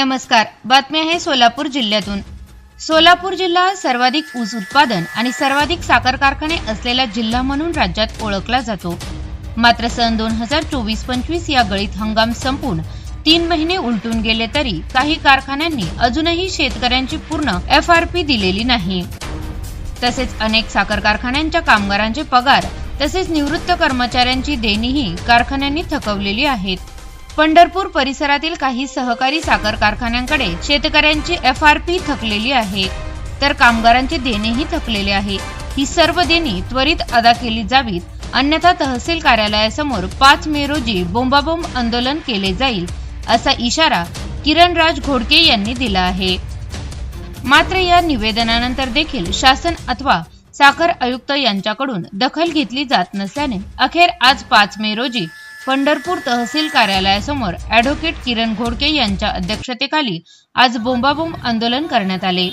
नमस्कार. बातमी आहे सोलापूर जिल्ह्यातून. सोलापूर जिल्हा सर्वाधिक ऊस उत्पादन आणि सर्वाधिक साखर कारखाने असलेला जिल्हा म्हणून राज्यात ओळखला जातो. मात्र सन दोन हजार चोवीस पंचवीस या गळीत हंगाम संपून तीन महिने उलटून गेले तरी काही कारखान्यांनी अजूनही शेतकऱ्यांची पूर्ण एफ आर पी दिलेली नाही. तसेच अनेक साखर कारखान्यांच्या कामगारांचे पगार तसेच निवृत्त कर्मचाऱ्यांची देणीही कारखान्यांनी थकवलेली आहेत. पंढरपूर परिसरातील काही सहकारी साखर कारखान्यांकडे शेतकऱ्यांची एफ आर पी थकलेली आहे. तर कामगारांचे देणेही थकलेले आहे. ही सर्व देणी त्वरित अदा केली जावीत. अन्यथा तहसील कार्यालयासमोर पाच मे रोजी बोंबाबोंब आंदोलन केले जाईल असा इशारा किरणराज घोडके यांनी दिला आहे. मात्र या निवेदनानंतर देखील शासन अथवा साखर आयुक्त यांच्याकडून दखल घेतली जात नसल्याने अखेर आज पाच मे रोजी पंढरपूर तहसील कार्यालयासमोर ॲडव्होकेट किरण घोडके यांच्या अध्यक्षतेखाली आज बोंबाबोंब आंदोलन करण्यात आले.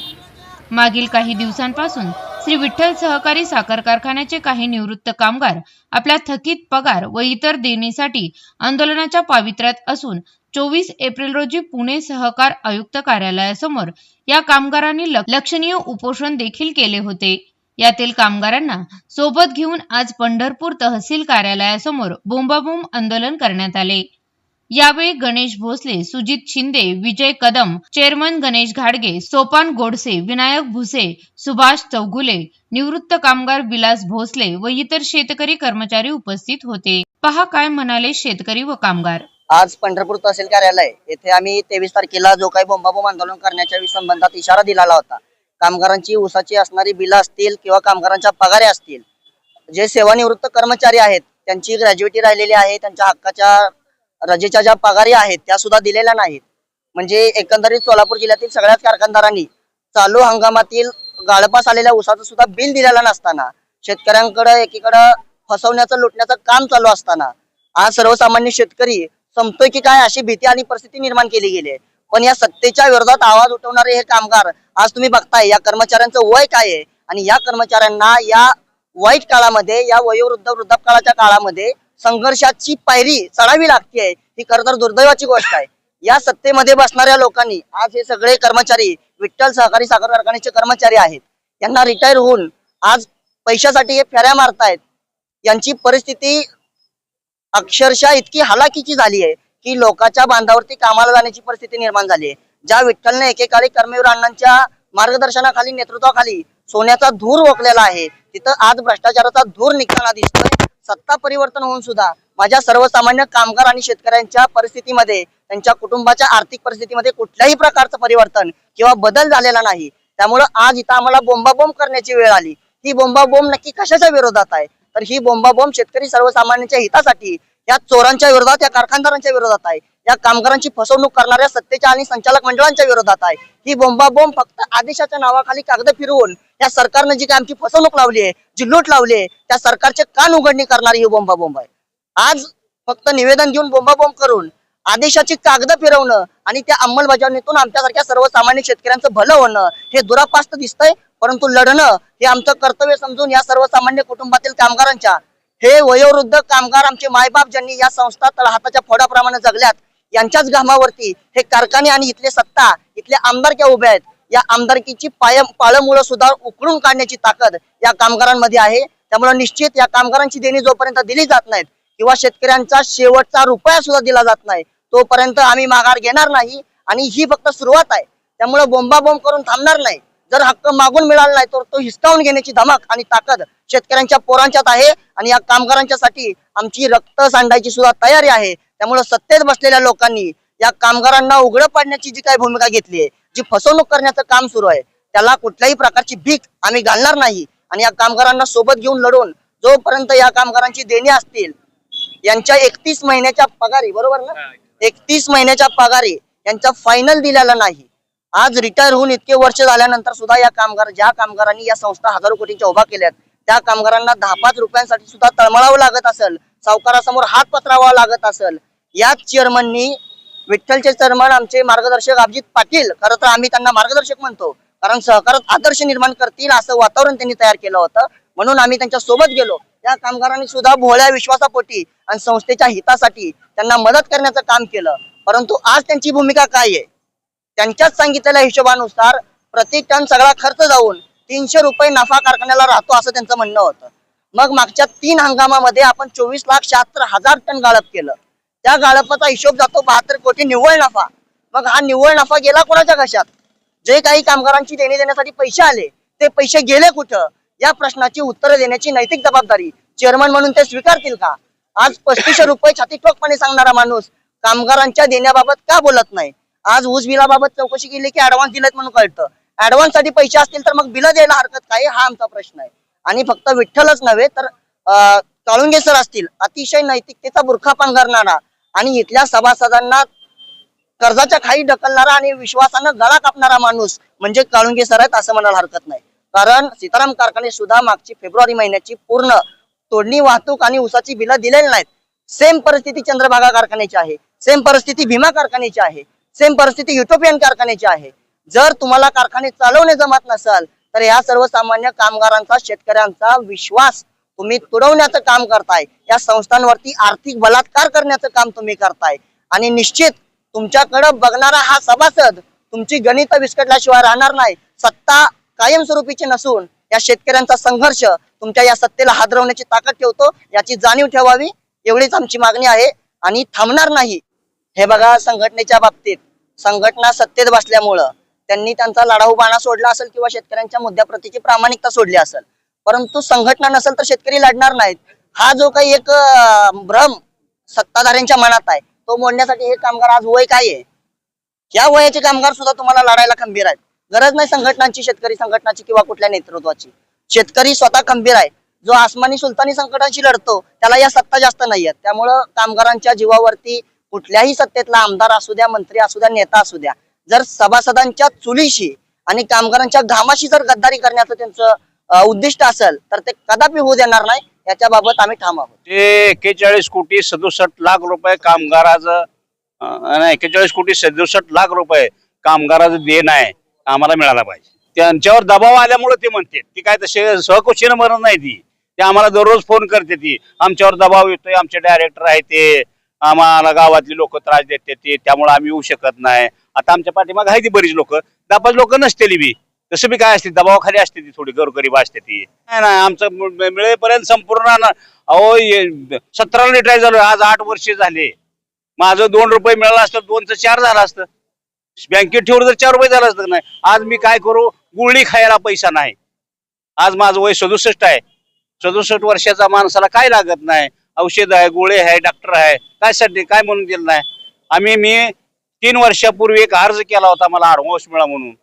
मागील काही दिवसांपासून श्री विठ्ठल सहकारी साखर कारखान्याचे काही निवृत्त कामगार आपल्या थकीत पगार व इतर देणीसाठी आंदोलनाच्या पावित्र्यात असून चोवीस एप्रिल रोजी पुणे सहकार आयुक्त कार्यालयासमोर या कामगारांनी लक्षणीय उपोषण देखील केले होते. यातील कामगारांना सोबत घेऊन आज पंढरपूर तहसील कार्यालयासमोर बोंबाबोंब आंदोलन करण्यात आले. यावेळी गणेश भोसले सुजित शिंदे विजय कदम चेअरमन गणेश घाडगे सोपान गोडसे विनायक भुसे सुभाष चौगुले निवृत्त कामगार विलास भोसले व इतर शेतकरी कर्मचारी उपस्थित होते. पहा काय म्हणाले शेतकरी व कामगार. आज पंढरपूर तहसील कार्यालय येथे आम्ही तेवीस तारखेला जो काही बोंबाबोंब आंदोलन करण्याच्या संबंधात इशारा दिलेला होता. कामगारांची ऊसाची असणारी बिलं असतील किंवा कामगारांच्या पगारे असतील जे सेवानिवृत्त कर्मचारी आहेत त्यांची ग्रॅज्युएटी राहिलेली आहे त्यांच्या हक्काच्या रजेच्या ज्या पगारी आहेत त्या सुद्धा दिलेल्या नाहीत. म्हणजे एकंदरीत सोलापूर जिल्ह्यातील सगळ्याच कारखानदारांनी चालू हंगामातील गाळपास आलेल्या ऊसाचं सुद्धा बिल दिलेलं नसताना शेतकऱ्यांकडे एकीकडे फसवण्याचं लुटण्याचं काम चालू असताना आज सर्वसामान्य शेतकरी संपतोय की काय अशी भीती आणि परिस्थिती निर्माण केली गेली आहे. पण या सत्तेच्या विरोधात आवाज उठवणारे हे कामगार आज तुम्ही बघताय या कर्मचाऱ्यांचं वय काय आहे? आणि या कर्मचाऱ्यांना या वाईट काळामध्ये या वयोवृद्ध वृद्धापकाळाच्या काळामध्ये संघर्षाची पायरी चढावी लागते ही खर तर दुर्दैवाची गोष्ट आहे. या सत्तेमध्ये बसणाऱ्या लोकांनी आज हे सगळे कर्मचारी विठ्ठल सहकारी साखर कारखान्याचे कर्मचारी आहेत. यांना रिटायर होऊन आज पैशासाठी हे फेऱ्या मारतायत. यांची परिस्थिती अक्षरशः इतकी हलाखीची झाली आहे. की लोकांच्या बांधावरती कामाला जाण्याची परिस्थिती निर्माण झाली आहे ज्या विठ्ठलने एकेकाळी कर्मवीर अण्णांच्या मार्गदर्शनाखाली नेतृत्वाखाली सोन्याचा धूर ओकलेला आहे तिथं आज भ्रष्टाचाराचा धूर निघताना दिसतोय. सत्ता परिवर्तन होऊन सुद्धा माझ्या सर्वसामान्य कामगार आणि शेतकऱ्यांच्या परिस्थितीमध्ये त्यांच्या कुटुंबाच्या आर्थिक परिस्थितीमध्ये कुठल्याही प्रकारचं परिवर्तन किंवा बदल झालेला नाही. त्यामुळं आज इथं आम्हाला बोंबाबोंब करण्याची वेळ आली. ही बोंबाबोंब नक्की कशाच्या विरोधात आहे? तर ही बोंबाबोंब शेतकरी सर्वसामान्यांच्या हितासाठी या चोरांच्या विरोधात या कारखानदारांच्या विरोधात आहे. या कामगारांची फसवणूक करणाऱ्या सत्तेच्या आणि संचालक मंडळांच्या विरोधात आहे. ही बोंबाबोंब फक्त आदेशाच्या नावाखाली कागद फिरवून या सरकारनं जी काय आमची फसवणूक लावली आहे जी लूट लावली आहे त्या सरकारचे कान उघडणी करणारी ही बोंबाबोंब आहे. आज फक्त निवेदन देऊन बोंबाबोंब करून आदेशाची कागद फिरवणं आणि त्या अंमलबजावणीतून आमच्यासारख्या सर्वसामान्य शेतकऱ्यांचं भलं होणं हे दुरापास्त दिसतंय परंतु लढणं हे आमचं कर्तव्य समजून या सर्वसामान्य कुटुंबातील कामगारांच्या हे वयोवृद्ध कामगार आमचे मायबाप ज्यांनी या संस्था तळहाताच्या फोडाप्रमाणे जगल्यात यांच्याच घामावरती हे कारखाने आणि इथले सत्ता इथले आमदारक्या उभ्या आहेत. या आमदारकीची पाय पाळमुळं सुद्धा उकळून काढण्याची ताकद या कामगारांमध्ये आहे. त्यामुळे निश्चित या कामगारांची देणी जोपर्यंत दिली जात नाहीत किंवा शेतकऱ्यांचा शेवटचा रुपया सुद्धा दिला जात नाही तोपर्यंत आम्ही माघार घेणार नाही आणि ही फक्त सुरुवात आहे. त्यामुळे बोंबाबोंब करून थांबणार नाही. जर हक्क मागून मिळाला नाही तर तो हिसकावून घेण्याची धमक आणि ताकद शेतकऱ्यांच्या पोरांच्यात आहे आणि या कामगारांच्यासाठी आमची रक्त सांडायची सुद्धा तयारी आहे. त्यामुळे सत्तेत बसलेल्या लोकांनी या कामगारांना उघडं पाडण्याची जी काही भूमिका घेतली आहे जी फसवणूक करण्याचं काम सुरू आहे त्याला कुठल्याही प्रकारची भीक आम्ही घालणार नाही. आणि या कामगारांना सोबत घेऊन लढून जोपर्यंत या कामगारांची देणी असतील यांच्या एकतीस महिन्याच्या पगारी बरोबर ना? एकतीस महिन्याच्या पगारी यांचा फायनल दिलेला नाही. आज रिटायर होऊन इतके वर्ष झाल्यानंतर सुद्धा या कामगार ज्या कामगारांनी या संस्था हजारो कोटींच्या उभा केल्यात त्या कामगारांना दहा पाच रुपयांसाठी सुद्धा तळमळावं लागत असेल सावकारासमोर हात पत्रावा लागत असेल याच चेअरमननी विठ्ठलचे चेअरमन आमचे मार्गदर्शक अभिजित पाटील खरं तर आम्ही त्यांना मार्गदर्शक म्हणतो कारण सहकारात आदर्श निर्माण करतील असं वातावरण त्यांनी तयार केलं होतं म्हणून आम्ही त्यांच्यासोबत गेलो. त्या कामगारांनी सुद्धा भोळ्या विश्वासापोटी आणि संस्थेच्या हितासाठी त्यांना मदत करण्याचं काम केलं. परंतु आज त्यांची भूमिका काय आहे? त्यांच्याच सांगितलेल्या हिशोबानुसार प्रति टन सगळा खर्च जाऊन तीनशे रुपये नफा कारखान्याला राहतो असं त्यांचं म्हणणं होतं. मग मागच्या तीन हंगामामध्ये आपण चोवीस लाख शहात्तर हजार टन गाळप केलं. त्या गाळपाचा हिशोब जातो बहात्तर कोटी निव्वळ नफा. मग हा निव्वळ नफा गेला कोणाच्या कशात जे काही कामगारांची देणे देण्यासाठी पैसे आले ते पैसे गेले कुठं? या प्रश्नाची उत्तरं देण्याची नैतिक जबाबदारी चेअरमन म्हणून ते स्वीकारतील का? आज पस्तीसशे रुपये छाती ठोकपणे सांगणारा माणूस कामगारांच्या देण्याबाबत का बोलत नाही? आज ऊस बिलाबाबत चौकशी केली की ऍडव्हान्स दिलेत म्हणून कळतं. ऍडव्हान्ससाठी पैसे असतील तर मग बिलं द्यायला हरकत काय? हा आमचा प्रश्न आहे. आणि फक्त विठ्ठलच नव्हे तर काळुंगे सर असतील अतिशय नैतिकतेचा बुरखा पांघरणारा आणि इथल्या सभासदांना कर्जाच्या खाई ढकलणारा आणि विश्वासानं गळा कापणारा माणूस म्हणजे काळुंगे सर आहेत असं म्हणायला हरकत नाही. कारण सीताराम कारखाने सुद्धा मागची फेब्रुवारी महिन्याची पूर्ण तोडणी वाहतूक आणि ऊसाची बिलं दिलेली नाहीत. सेम परिस्थिती चंद्रभागा कारखान्याची आहे. सेम परिस्थिती भीमा कारखान्याची आहे. सेम परिस्थिती युटोपियन कारखान्याची आहे. जर तुम्हाला कारखाने चालवणे जमत नसेल तर या सर्वसामान्य कामगारांचा शेतकऱ्यांचा विश्वास तुम्ही तुडवण्याचं काम करताय. या संस्थांवरती आर्थिक बलात्कार करण्याचं काम तुम्ही करताय. आणि निश्चित तुमच्याकडे बघणारा हा सभासद तुमची गणित विस्कटल्याशिवाय राहणार नाही. सत्ता कायमस्वरूपीची नसून या शेतकऱ्यांचा संघर्ष तुमच्या या सत्तेला हादरवण्याची ताकद ठेवतो याची जाणीव ठेवावी एवढीच आमची मागणी आहे. आणि थांबणार नाही. हे बघा संघटनेच्या बाबतीत. संघटना सत्तेत बसल्यामुळं त्यांनी त्यांचा लढाऊ बाणा सोडला असेल किंवा शेतकऱ्यांच्या मुद्द्याप्रतीची प्रामाणिकता सोडली असेल. परंतु संघटना नसेल तर शेतकरी लढणार नाहीत. हा जो काही एक भ्रम सत्ताधाऱ्यांच्या मनात आहे तो मोडण्यासाठी हे कामगार आज वय काय आहे? या वयाचे कामगार सुद्धा तुम्हाला लढायला खंबीर आहेत. गरज नाही संघटनांची शेतकरी संघटनाची किंवा कुठल्या नेतृत्वाची. शेतकरी स्वतः खंबीर आहे. जो आसमानी सुलतानी संकटांशी लढतो त्याला या सत्ता जास्त नाही आहेत. त्यामुळं कामगारांच्या जीवावरती कुठल्याही सत्तेतला आमदार असू द्या मंत्री असू द्या नेता असू द्या जर सभासदांच्या चुलीशी आणि कामगारांच्या घामाशी जर गद्दारी करण्याचं त्यांचं उद्दिष्ट असेल तर ते कदापि होऊ देणार नाही. याच्या बाबत आम्ही ठाम आहोत. ते एक्केचाळीस कोटी सदुसष्ट लाख रुपये कामगाराचं नाही, एक्केचाळीस कोटी सदुसष्ट लाख रुपये कामगाराचं देण आहे आम्हाला मिळाला पाहिजे. त्यांच्यावर दबाव आल्यामुळे ते म्हणते ती काय तसे सहकुशीनं मरत नाही ती. ते आम्हाला दररोज फोन करते ती आमच्यावर दबाव येतोय आमचे डायरेक्टर आहे ते आम्हाला गावातली लोक त्रास देते ते त्यामुळे आम्ही येऊ शकत नाही. आता आमच्या पाठीमागे आहे ती बरीच लोक. दापाच लोक नसतेली बी. तसं बी काय असते दबावाखाली असते ती थोडी गरगरीब असते ती. नाही नाही आमचं मिळेपर्यंत संपूर्ण अहो सतरा सतराला रिटायर झालो आज आठ वर्षे झाले. माझं दोन रुपये मिळालं असतं दोनचं चार झालं असतं. बँकेत ठेवलं तर चार रुपये झालं असतं नाही. आज मी काय करू गुळणी खायला पैसा नाही. आज माझं वय सदुसष्ट आहे. सदुसष्ट वर्षाचा माणसाला काय लागत नाही? औषध आहे गोळे आहे डॉक्टर आहे. काय साठी काय म्हणून दिलं नाही? आम्ही मी तीन वर्षापूर्वी एक अर्ज केला होता मला ऍडव्हान्स मिळा म्हणून.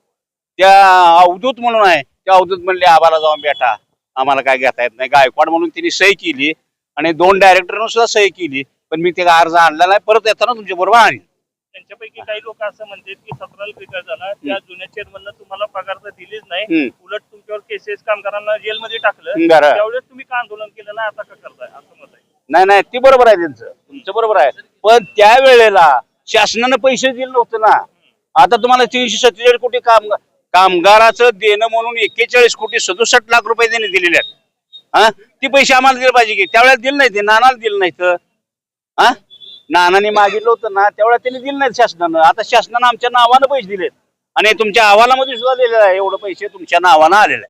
त्या अवधूत म्हणून आहे. त्या अवधूत म्हणले आम्हाला जाऊन बेटा आम्हाला काय घेता येत नाही. गायकवाड म्हणून त्यांनी सही केली आणि दोन डायरेक्टरनं सुद्धा सही केली. पण मी ते अर्ज आणला नाही. परत येताना तुमच्या बरोबर आणीन त्यांच्यापैकी काही लोक असं म्हणतात की सतराला रिटायर झाला. त्या जुन्या चेअरमनला तुम्हाला पगार तर दिलीच नाही. उलट तुमच्यावर केसेस कामगारांना जेलमध्ये टाकलं. त्यावेळेस तुम्ही का आंदोलन केलं ना आता का करताय? नाही नाही ते बरोबर आहे त्यांचं. तुमचं बरोबर आहे. पण त्या वेळेला शासनानं पैसे दिले नव्हते ना. आता तुम्हाला तीनशे सत्तेचाळीस कोटी काम कामगाराचं देणं म्हणून एक्केचाळीस कोटी सदुसष्ट लाख रुपये त्यांनी दिलेले आहेत. हा? ती पैसे आम्हाला दिले पाहिजे की. त्यावेळेला दिलं नाही ते नानाला दिलं नाही तर हा? नानाने मागितलं होतं ना त्यावेळेला त्यांनी दिलं नाहीत शासनानं. आता शासनानं आमच्या नावानं पैसे दिलेत. आणि तुमच्या अहवालामध्ये सुद्धा दिलेलं आहे एवढं पैसे तुमच्या नावानं आलेलं आहे.